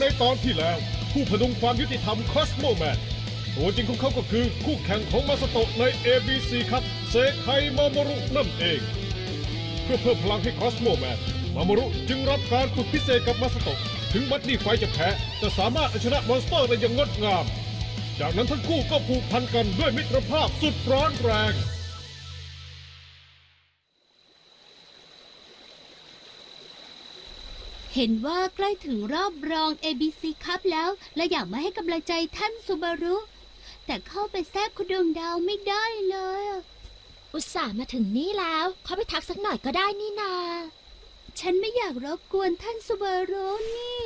ในตอนที่แล้ว ผู้พดุงความยุติธรรมคอสโมแมนตัวจริงของเขาก็คือคู่แข่งของมาสโตะใน ABC ครับเซไคมาโมรุนั่นเอง เพื่อเพิ่มพลังให้คอสโมแมนมาโมรุจึงรับการฝึกพิเศษกับมาสโตะถึงบัดดี้ไฟจะแพ้แต่สามารถเอาชนะมอนสเตอร์ได้อย่างงดงาม จากนั้นทั้งคู่ก็ผูกพันกันด้วยมิตรภาพสุดร้อนแรง เห็นว่าใกล้ถึงรอบรอง ABC ครับแล้วและอยากมาให้กำลังใจท่านซูบารุ แต่เข้าไปแทรกคุณดวงดาวไม่ได้เลยอะอุตส่าห์มาถึงนี่แล้ว เขาไปทักสักหน่อยก็ได้นี่นา ฉันไม่อยากรบกวนท่านซูบารุนี่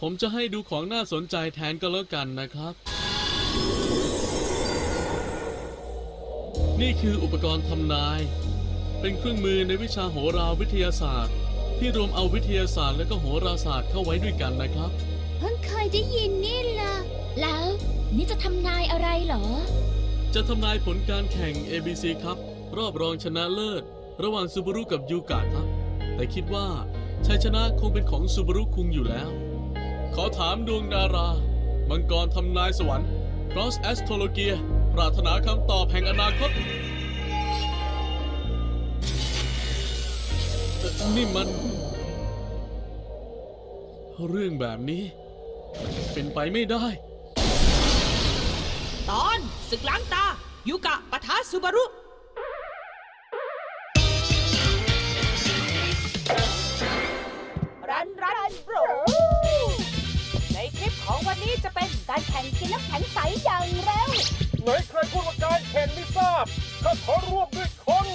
ผมจะให้ดูของน่าสนใจแทนก็แล้วกันนะครับ นี่คืออุปกรณ์ทำนาย เป็นเครื่องมือในวิชาโหราวิทยาศาสตร์ ที่รวมเอาวิทยาศาสตร์และก็โหราศาสตร์เข้าไว้ด้วยกันนะครับ เพิ่งเคยได้ยินนี่ล่ะ แล้วนี่จะทำนายอะไรเหรอ จะทำนายผลการแข่ง ABC ครับ รอบรองชนะเลิศ ระหว่างซูบารุกับยูกะครับ แต่คิดว่าชัยชนะคงเป็นของซูบารุคุงอยู่แล้ว ขอถามดวงดารามังกรทำนายสวรรค์ Cross Astrologia ปรารถนาคำตอบแห่งอนาคต นี่มัน เรื่องแบบนี้ เป็นไปไม่ได้ ตอนศึกล้างตา ยูกะปะทะซูบารุ รันรันโบรในคลิปของวันนี้จะเป็นการแข่งกินน้ำแข็งใสอย่างเร็ว ไหนใครพูดว่าการแข่งไม่ทราบข้าขอร่วมด้วยคน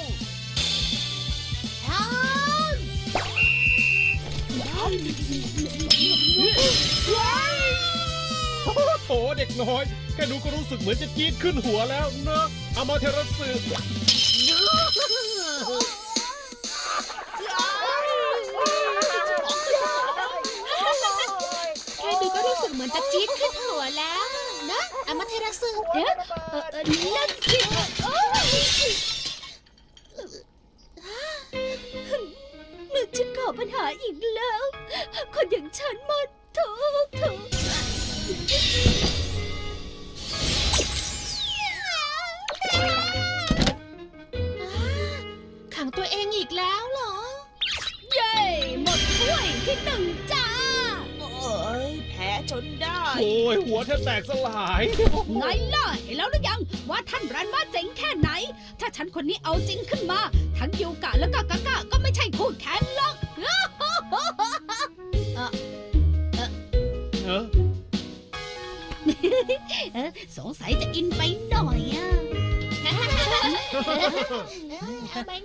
โอ้โหเด็กน้อย แค่ดูก็รู้สึกเหมือนจะจี๊ดขึ้นหัวแล้วเนอะเอามาเทระสึแค่ดูก็รู้สึกเหมือนจะจี๊ดขึ้นหัวแล้ว นะอามาเทราสึเอ๊ะเออเออนั่นสิ ไงล่ะเห็นแล้วหรือยัง ว่าท่านรันมาเจ๋งแค่ไหน ถ้าฉันคนนี้เอาจริงขึ้นมา ทั้งยูกะแล้วก็กะกะก็ไม่ใช่คู่แข่งหรอกเออเอ๊ะสงสัยจะอินไปหน่อยอะ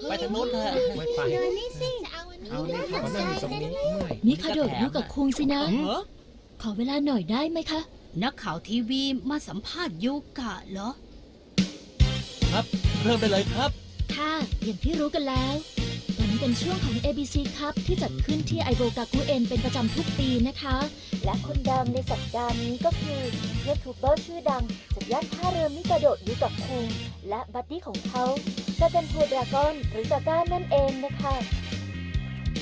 ไปทางโน้นเถอะไม่ไปนี่สิเอาเลยค่ะมานั่งอยู่ตรงนี้เมื่อยนี่คาโดดยูกับคุงสินะเหรอขอเวลาหน่อยได้ไหมคะ นักข่าวทีวีมาสัมภาษณ์ยูกะเหรอ ครับ เริ่มได้เลยครับ ค่ะ อย่างที่รู้กันแล้วตอนนี้เป็นช่วงของ ABC ครับ ที่จัดขึ้นที่ไอโบกาคุเอ็นเป็นประจำทุกปีนะคะ และคนดังในสัปดาห์นี้ก็คือยูทูบเบอร์ชื่อดังจากย่านท่าเรือมิกาโดะยูกับคุงและบัดดี้ของเขากากันทัวดรากอนหรือกาก้านั่นเองนะคะ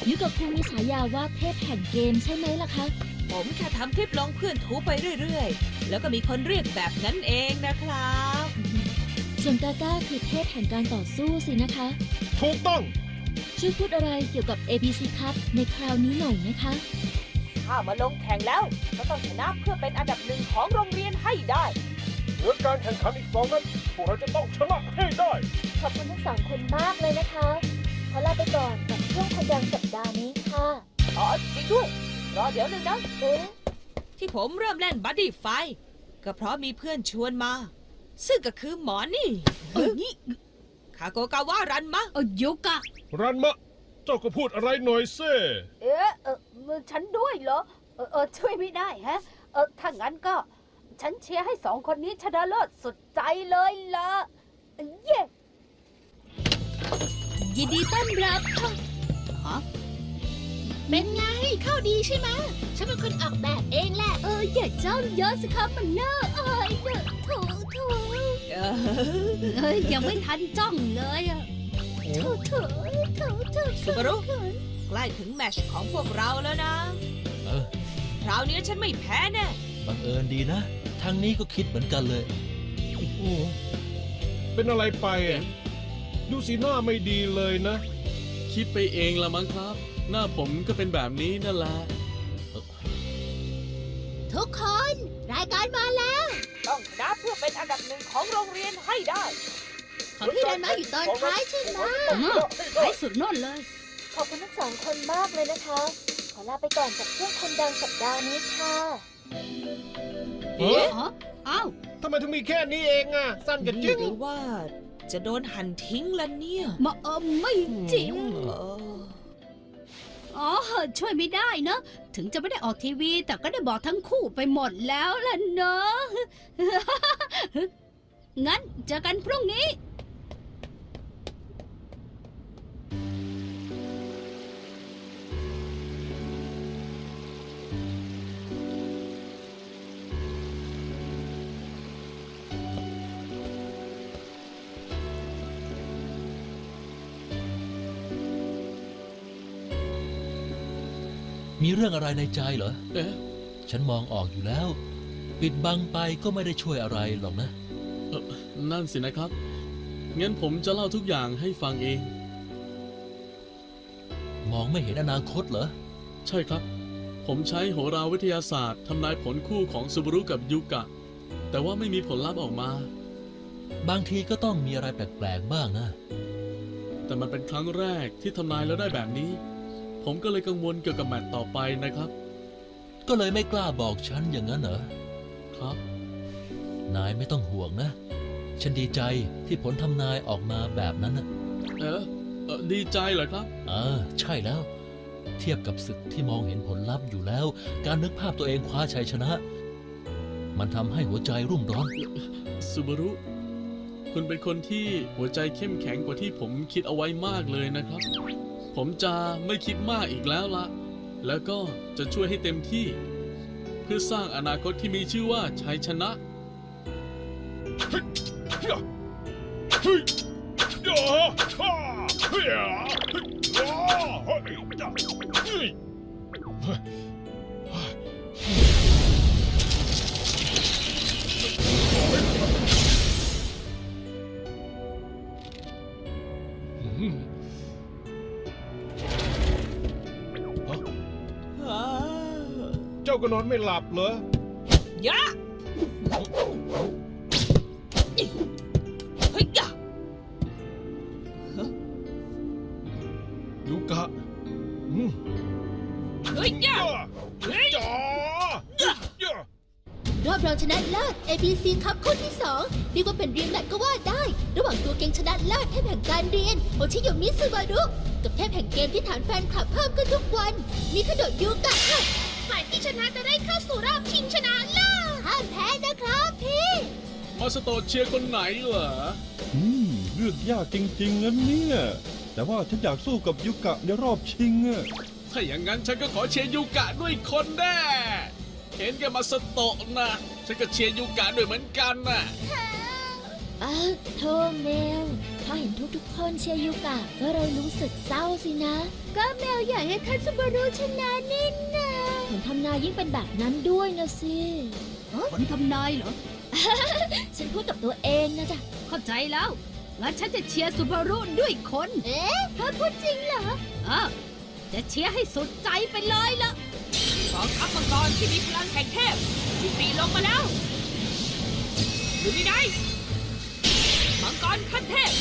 ยูกับคุงมีฉายาว่าเทพแห่งเกมใช่ไหมล่ะคะแต่ ผมแค่ทำคลิปลงเพื่อนทูไปเรื่อยๆ แล้วก็มีคนเรียกแบบนั้นเองนะครับ ส่วนกาก้าคือเทพแห่งการต่อสู้สินะคะ ถูกต้อง ช่วยพูดอะไรเกี่ยวกับ ABC ครับในคราวนี้หน่อยนะคะ ถ้ามาลงแข่งแล้ว ก็ต้องชนะเพื่อเป็นอันดับหนึ่งของโรงเรียนให้ได้ เหมือนการแข่งขันอีกสองนั้นพวกเราจะต้องชนะให้ได้ ขอบคุณทั้งสองคนมากเลยนะคะ ขอลาไปก่อนกับช่วงคนดังสัปดาห์นี้ค่ะ อ๋อจริงด้วย รอเดี๋ยวหนึ่งนะเอ๊ะที่ผมเริ่มเล่นบัดดี้ไฟก็เพราะมีเพื่อนชวนมา ซึ่งก็คือหมอนี่เออนี่คาโกกาวารันมะ เออยุกะ รันมะ เจ้าก็พูดอะไรหน่อยเซ่เอ๊ะเออมือฉันด้วยเหรอเออเออช่วยไม่ได้ฮะเออถ้างั้นก็ ฉันเชียร์ให้สองคนนี้ชนะเลิศสุดใจเลยล่ะเย้ ยินดีต้อนรับค่ะฮะ เป็นไงเข้าดีใช่ไหมฉันเป็นคนออกแบบเองแหละ เอออย่าจ้องเยอะสิครับมันน่าอายเนอะโถโถเออเอ้ยยังไม่ทันจ้องเลยอะโถโถโถโถสุบารุ ใกล้ถึงแมตชของพวกเราแล้วนะเออ คราวนี้ฉันไม่แพ้แน่ บังเอิญดีนะ ทางนี้ก็คิดเหมือนกันเลยเป็นอะไรไปอะดูสีหน้าไม่ดีเลยนะ คิดไปเองละมั้งครับ หน้าผมก็เป็นแบบนี้นั่นแหละทุกคน รายการมาแล้ว ต้องชนะเพื่อเป็นอันดับหนึ่งของโรงเรียนให้ได้ของพี่ดันมาอยู่ตอนท้ายใช่ไหมท้ายสุดโน่นเลย ขอบคุณทั้งสองคนมากเลยนะคะ ขอลาไปก่อนกับช่วงคนดังสัปดาห์นี้ค่ะเอ๊ะอ๋ออ้าวทำไมถึงมีแค่นี้เองอะ สั้นกันจรินี่งหรือว่าจะโดนหั่นทิ้งละเนี่ยมาเออไม่จริงเออ อ๋อ ช่วยไม่ได้เนอะ ถึงจะไม่ได้ออกทีวี แต่ก็ได้บอกทั้งคู่ไปหมดแล้วล่ะเนอะ งั้นเจอกันพรุ่งนี้ มีเรื่องอะไรในใจเหรอ เอ๊ะฉันมองออกอยู่แล้ว ปิดบังไปก็ไม่ได้ช่วยอะไรหรอกนะนั่นสินะครับ งั้นผมจะเล่าทุกอย่างให้ฟังเอง มองไม่เห็นอนาคตเหรอ ใช่ครับ ผมใช้โหราวิทยาศาสตร์ทำนายผลคู่ของซูบารุกับยูกะ แต่ว่าไม่มีผลลัพธ์ออกมา บางทีก็ต้องมีอะไรแปลกๆบ้างนะ แต่มันเป็นครั้งแรกที่ทำนายแล้วได้แบบนี้ ผมก็เลยกังวลเกี่ยวกับแมตตช์ต่อไปนะครับ ก็เลยไม่กล้าบอกฉันอย่างนั้นเหรอ ครับ นายไม่ต้องห่วงนะ ฉันดีใจที่ผลทำนายออกมาแบบนั้นนะเอ๊ะเอ่อดีใจเหรอครับอ่าใช่แล้ว เทียบกับศึกที่มองเห็นผลลัพธ์อยู่แล้ว การนึกภาพตัวเองคว้าชัยชนะ มันทำให้หัวใจรุ่มร้อนซูบารุ คุณเป็นคนที่หัวใจเข้มแข็งกว่าที่ผมคิดเอาไว้มากเลยนะครับ ผมจะไม่คิดมากอีกแล้วละ แล้วก็จะช่วยให้เต็มที่ เพื่อสร้างอนาคตที่มีชื่อว่าชัยชนะเอนไม่หลับเหรอยะเฮ้ยยะยูกะอืมเฮ้ยยะย่าจ๋าย่ารอบรองชนะเลิศ ABC ครับคู่ที่2เรียกว่าเป็นเรียงแมตช์ก็ว่าได้ ระหว่างตัวเก่งชนะเลิศเทพแห่งการเรียนโอชิโยมิซึบารุกับเทพแห่งเกมที่ฐานแฟนคลับเพิ่มขึ้นทุกวันมีขดดยูกะค่ะฝ่าย ที่ชนะจะได้เข้าสู่รอบชิงชนะเลิศห้ามแพ้นะครับพี่ มาสโตะเชียร์คนไหนเหรอ อืมเลือกยากจริงๆนะเนี่ย แต่ว่าฉันอยากสู้กับยุกะในรอบชิงอะถ้าอย่างนั้นฉันก็ขอเชียร์ยูกะด้วยคนแน่เห็นแกมาสโตะนะฉันก็เชียร์ยูกะด้วยเหมือนกันน่ะอ้าโทเมลถ้าเห็นทุกๆคนเชียร์ยูกะก็เลยรู้สึกเศร้าสินะ ก็เมลอยากให้ท่านซูบารุชนะนี่นา ลทำนายยิ่งเป็นแบบนั้นด้วยนะสิผลทำนายเหรอ ฉันพูดกับตัวเองนะจ๊ะ เข้าใจแล้วงั้นฉันจะเชียร์ซูบารุด้วยคน เอ๊ะเธอพูดจริงเหรออ้าวจะเชียร์ให้สุดใจไปเลยล่ะกองทัพมังกรที่มีพลังแห่งเทพที่ตีลงมาแล้วดูนี่ไนส์มังกรขั้นเทพ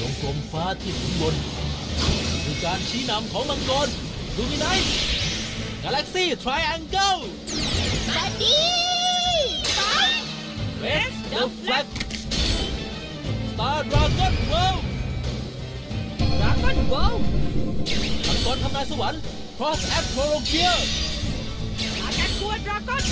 วงกลมฟ้าที่ถึงบนคือการชี้นำของมังกรดูมิไน กาแล็กซี่ทริแองเกิลบัดดี้ไปเวสเดอะแฟลกสตาร์ดราก้อนเวิลด์ดราก้อนเวิลด์มังกรทำนายสวรรค์ Cross a s t r o l o g i a อาการกลัวดราก้อน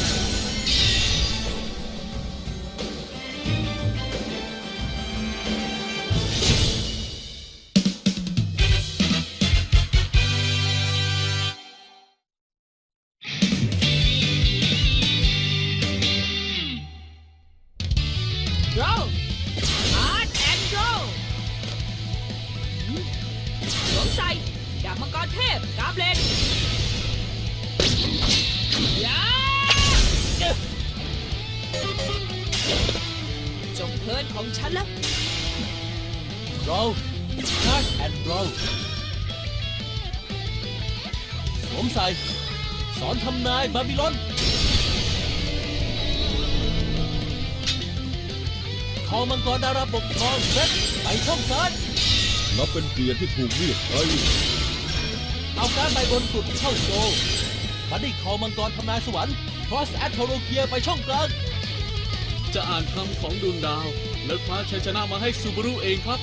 Charge and Roll สวมใส่ สอนทำนายบาบิลอนคอมังกรดาราปกครองเซตไปช่องซ้ายนับเป็นเกียรติที่ถูกเรียกใช้เอาการใบบนสุดเข้าโจบัดดี้คอมังกรทำนายสวรรค์ Cross a s t r o l o g i a ไปช่องกลางจะอ่านคำของดวงดาว แล้วคว้าชัยชนะมาให้ซูบารุเองครับ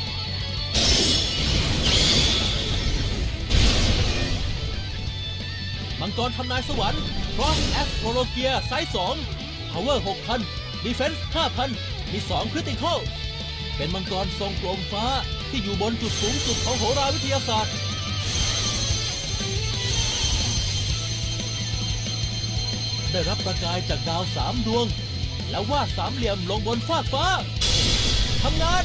มังกรทำนายสวรรค์ Cross Astrologia ไซส์2 Power 6,000 Defense 5,000 มี 2 Critical เป็นมังกรทรงกลมฟ้าที่อยู่บนจุดสูงสุดของโหราวิทยาศาสตร์ ได้รับประกายจากดาวสามดวง แล้ววาดสามเหลี่ยมลงบนฟากฟ้าทำงาน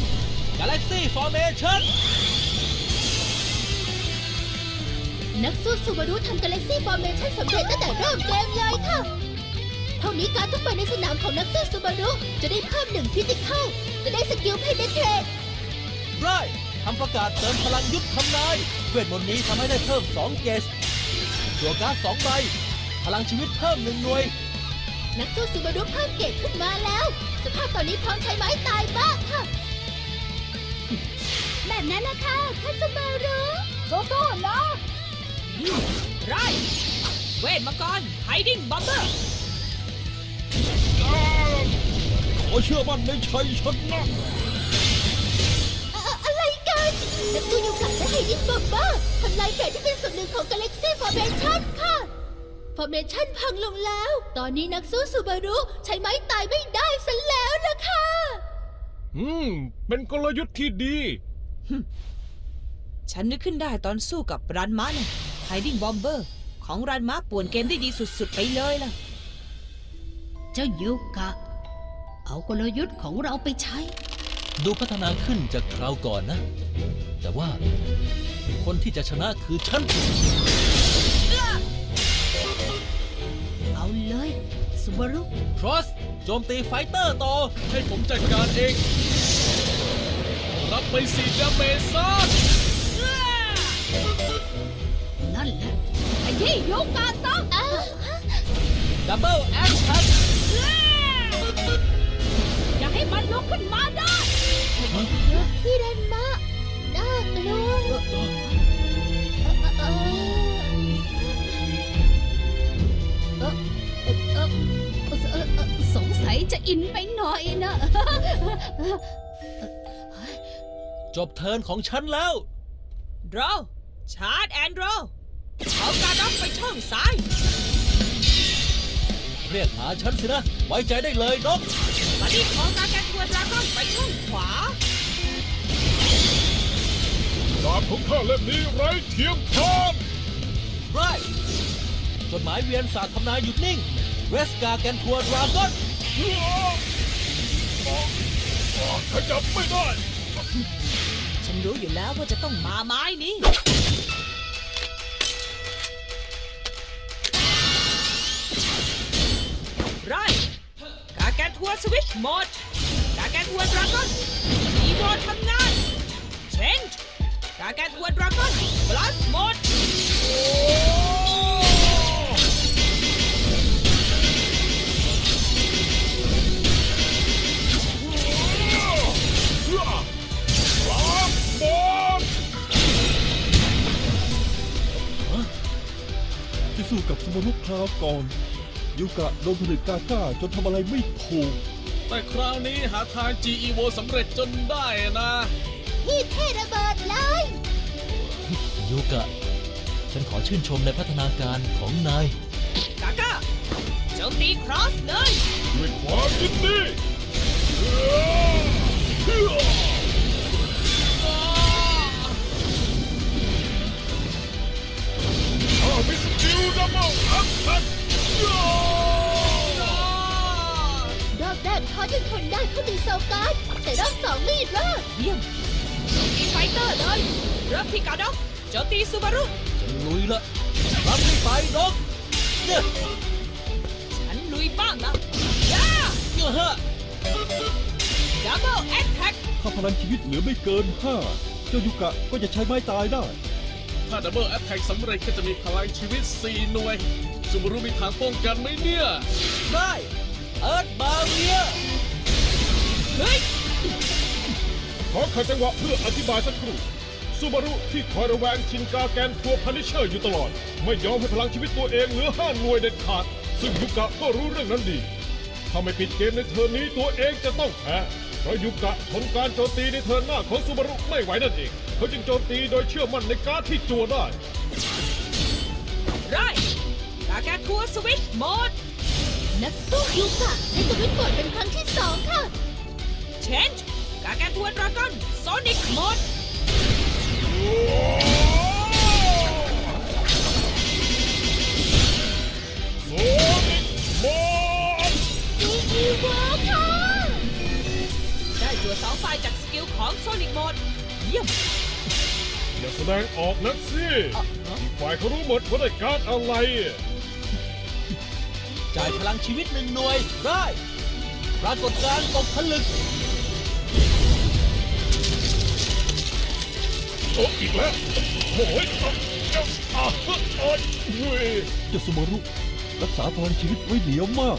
Galaxy Formation นักสู้ซูบารุทำกาแล็กซี่ฟอร์เมชั่นสำเร็จตั้งแต่เริ่มเกมเลยค่ะ เท่านี้การทุกใบในสนามของนักสู้ซูบารุจะได้เพิ่มหนึ่งพิติเข้าจะได้สกิลเพนเนเทรตไรทำประกาศเติมพลังยุทธทำนายเวทมนต์นี้ทำให้ได้เพิ่ม 2 เกจตัวการ์ด2ใบ พลังชีวิตเพิ่มหนึ่งหน่วย นักสู้ซูบารุเพิ่มเกรดขึ้นมาแล้ว สภาพตอนนี้พร้อมใช้ไม้ตายบ้างค่ะ แบบนั้นนะคะท่านซูบารุสู้ๆนะ ไรเวทมังกรไฮดิ้งบอมเบอร์ขอเชื่อมั่นในชัยชนะอะอะไรกันนักสู้ยูกัและไฮดิ้งบอมเบอร์ทำลายเกรดที่เป็นส่วนหนึ่งของกาแล็กซี่ฟอร์เมชันค่ะ ฟอร์เมชันพังลงแล้ว ตอนนี้นักสู้ซูบารุใช้ไม้ตายไม่ได้ซะแล้วนะคะ อืม เป็นกลยุทธ์ที่ดี ฉันนึกขึ้นได้ตอนสู้กับรันมาเนี่ย ไฮดิ้งบอมเบอร์ของรันมาป่วนเกมได้ดีสุดๆ ไปเลยล่ะ เจ้ายูกะ เอากลยุทธ์ของเราไปใช้ ดูพัฒนาขึ้นจากคราวก่อนนะ แต่ว่าคนที่จะชนะคือฉัน เอาเลยซูบารุ Cross โจมตีไฟเตอร์ต่อ ให้ผมจัดการเอง รับไปสี่ดาเมจซะ นั่นแหละไอ้ที่ยูกะซะ Double Action อย่าให้มันลุกขึ้นมาได้พี่เรนมาน่ากลัวเอ่อเอ่อเออเออเออเออสงสัยจะอินไปหน่อยนะจบเทิร์นของฉันแล้วโรชาร์จแอนด์โร เอาการรับไปช่องซ้าย เรียกหาฉันสินะ ไว้ใจได้เลยนกบัดดี้ของการแกนทัวร์ดราก้อนไปช่องขวา ดาบของข้าเล่มนี้ไร้เทียมทานไรจดหมายเวียนศาสตร์ทำนายหยุดนิ่ง เวสกาแกนทัวร์ดราก้อนขยับไม่ได้ ฉันรู้อยู่แล้วว่าจะต้องมาไม้นี้ สวิตช์โหมดกาแกนทัวร์ดราก้อนอีโมดทำงานเชนจ์กาแกนทัวร์ดราก้อนบลัสโหมดที่สู้กับสมรุคราวก่อน ยูกะโดนผลิตกาก้าจนทำอะไรไม่ถูก แต่คราวนี้หาทาง GEVO สำเร็จจนได้นะ พี่เทระเบิดเลย ยูกะ ฉันขอชื่นชมในพัฒนาการของนาย กาก้าโจมตีครอสเลย ด้วยความยินดีข้ามีสกิลดับเบิลอัพแท็ก รอบแรกเขายังทนได้เขามีโซการ์ดแต่รอบสองไม่รอดเยี่ยมโจมตีไฟเตอร์เลยเริ่มที่กาด็อกโจมตีซูบารุจะลุยละรับไม่ไปนกเนี่ยฉันลุยบ้างนะย่าเยอะฮะดับเบิลแอคแท็กถ้าพลังชีวิตเหลือไม่เกินห้าเจ้ายูกะก็จะใช้ไม้ตายได้ ถ้าดับเบิลแอตแทกสำเร็จก็จะมีพลังชีวิต 4 หน่วย ซูบารุมีทางป้องกันไหมเนี่ย ได้เอิร์ธบาเรียเฮ้ยขอขัดจังหวะเพื่ออธิบายสักครู่ซูบารุที่คอยระแวงชินกาแกนทัวพันิเชอร์อยู่ตลอด ไม่ยอมให้พลังชีวิตตัวเองเหลือห้าหน่วยเด็ดขาด ซึ่งยุกะก็รู้เรื่องนั้นดี ถ้าไม่ปิดเกมในเทิร์นนี้ตัวเองจะต้องแพ้เพราะยุกะทนการโจมตีในเทิร์นหน้าของซูบารุไม่ไหวนั่นเอง เขาจึงโจมตีโดยเชื่อมั่นในการดที่จัวได้ ไร กาแกนทัวร์สวิตช์โหมด นักสู้ยูกะในสวิตช์บอร์ดเป็นครั้งที่สองค่ะเชนจ์กาแกนทัวร์ดราก้อนโซนิกโหมดโซนิกบอลอีอีวอค่ะ ได้จั่วสองไฟล์จากสกิลของโซนิกโหมด เยี่ยมอย่าแสดงออกนักสิอีกฝ่ายเขารู้หมดว่าได้การดอะไร จ่ายพลังชีวิตหนึ่งหน่วยได้ปรากฏการณ์ตกผลึก โอ้อีกแล้วโอ้ยเอาเอาเอาเอาเฮ้ยเจ้าสมรุ รักษาพลังชีวิตไว้เหนียวมาก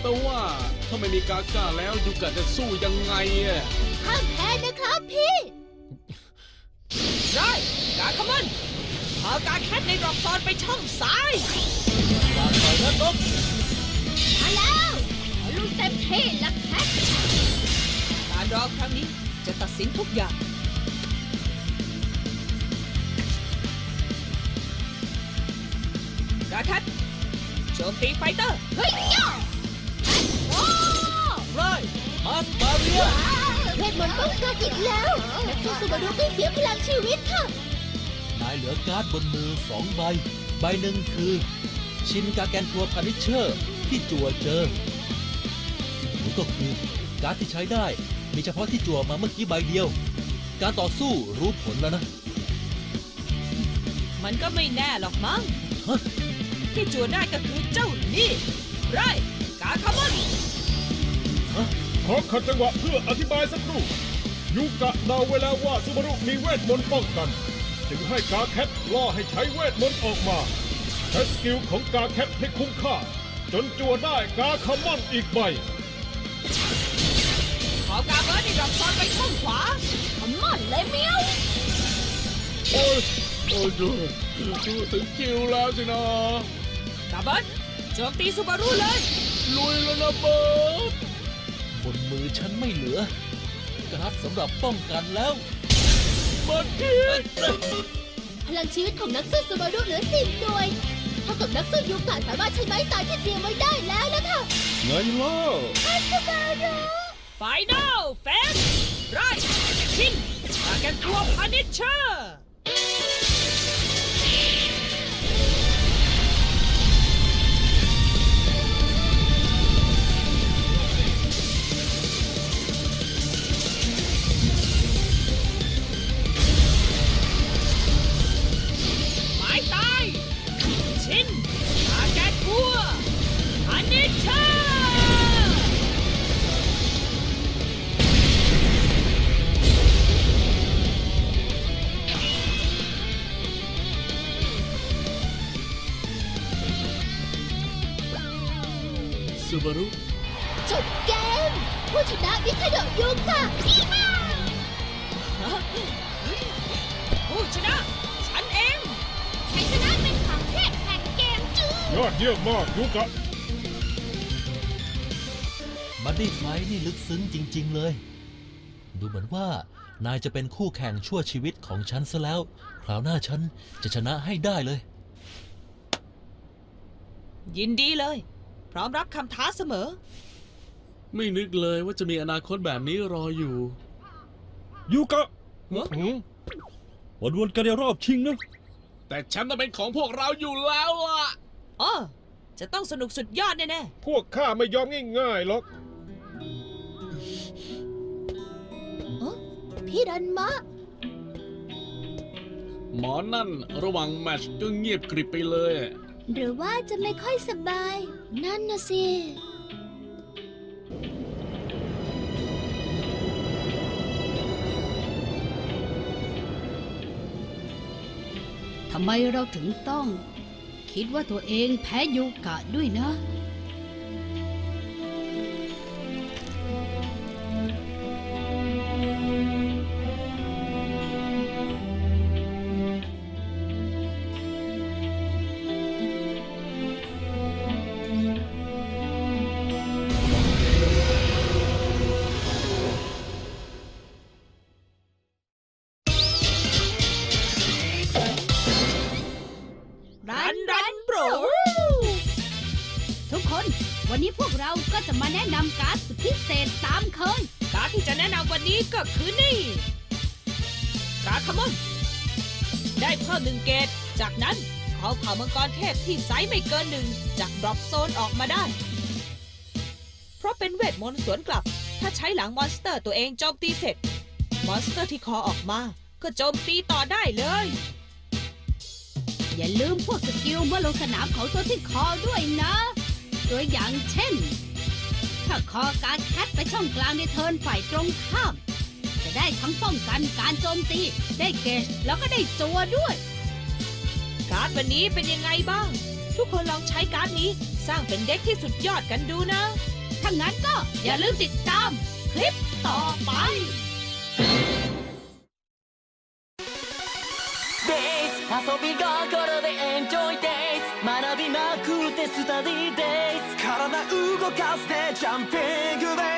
แต่ว่าถ้าไม่มีกาก้าแล้วยูกะจะสู้ยังไงอะห้ามแพ้นะครับพี่ไรกาคามันพากาแคทในดรอปซอนไปช่องซ้าย มาแล้วลูกเต็มที่ละแคทการรอครั้งนี้จะตัดสินทุกอย่างกาแคทโจมตีไฟเตอร์ เฮ้ยย่อโอ้ไรมาสบาเรียเวทมนต์ป้องกันอีกแล้วนักสู้ซูบารุไม่เสียพลังชีวิตค่ะนายเหลือการ์ดบนมือสองใบ ใบหนึ่งคือ ชินกาแกนทัวร์พานิชเชอร์ที่จั่วเจอหรือก็คือการ์ดที่ใช้ได้มีเฉพาะที่จั่วมาเมื่อกี้ใบเดียว การต่อสู้รู้ผลแล้วนะมันก็ไม่แน่หรอกมั้งฮะที่จั่วได้ก็คือเจ้านี่ไรกาคามันขอขัดจังหวะเพื่ออธิบายสักครู่ยูกะเดาไว้แล้วว่าซูบารุมีเวทมนต์ป้องกัน จึงให้กาแคทล่อให้ใช้เวทมนต์ออกมา ใช้สกิลของกาแคทให้คุ้มค่า จนจัวได้กาคามอนอีกใบ ขอกาเบิร์ดในดรอปซอนไปช่องขวาขมอนเลยเมียวโอ้ยโอ้ยดูดูถึงคิวแล้วสินะกาเบิร์ดโจมตีซูบารุเลย ลุยแล้วนะเบิร์ดบนมือฉันไม่เหลือ การ์ดสำหรับป้องกันแล้วเบิร์ดคิด พลังชีวิตของนักสู้ซูบารุเหลือสิบหน่วยเท่ากับนักสู้ยูกะสามารถใช้ไม้ตายที่เตรียมไว้ได้แล้วนะคะไงล่ะซูบารุไฟนอลเฟสไรชินกาแกนทัวร์พานิชเชอร์ ซูบารุ จบเกม ผู้ชนะมิคาโดะยูกะนี่มาผู้ชนะ ฉันเองชัยชนะเป็นของเทพแห่งเกมจูยอดเยี่ยมมากยูกะบัดดี้ไฟท์นี่ลึกซึ้งจริง ๆ เลย ดูเหมือนว่า นายจะเป็นคู่แข่งชั่วชีวิตของฉันซะแล้ว คราวหน้าฉันจะชนะให้ได้เลย ยินดีเลยพ ร้อมรับคำท้าเสมอ ไม่นึกเลยว่าจะมีอนาคตแบบนี้รออยู่ ยูกะหืมวนๆกันในรอบชิงนะ แต่แชมป์ต้องเป็นของพวกเราอยู่แล้วล่ะ อ้อจะต้องสนุกสุดยอดแน่พวกข้าไม่ยอมง่ายๆหรอก พี่รันมะ หมอนั่นระหว่างแมตชก็เงียบกริบไปเลยอะ หรือว่าจะไม่ค่อยสบาย นั่นนะสิ ทำไมเราถึงต้อง คิดว่าตัวเองแพ้ยูกะด้วยนะ เทพที่ไม่เกินหนึ่งจากดรอปโซนออกมาได้ เพราะเป็นเวทมนต์สวนกลับ ถ้าใช้หลังมอนสเตอร์ตัวเองโจมตีเสร็จ มอนสเตอร์ที่คอออกมา ก็โจมตีต่อได้เลย อย่าลืมพวกสกิลเมื่อลงสนามของตัวที่คอด้วยนะ ตัวอย่างเช่น ถ้าคอการดแคทไปช่องกลางในเทิร์นฝ่ายตรงข้าม จะได้ทั้งป้องกันการโจมตี ได้เกจแล้วก็ได้จัวด้วย การ์ดวันนี้เป็นยังไงบ้าง ทุกคนลองใช้การ์ดนี้สร้างเป็นเด็กที่สุดยอดกันดูนะ ถ้างั้นก็อย่าลืมติดตาม คลิปต่อไป デイズ遊び心でエンジョイデイズ学びまくってスタディデイズ体動かしてジャンピングデ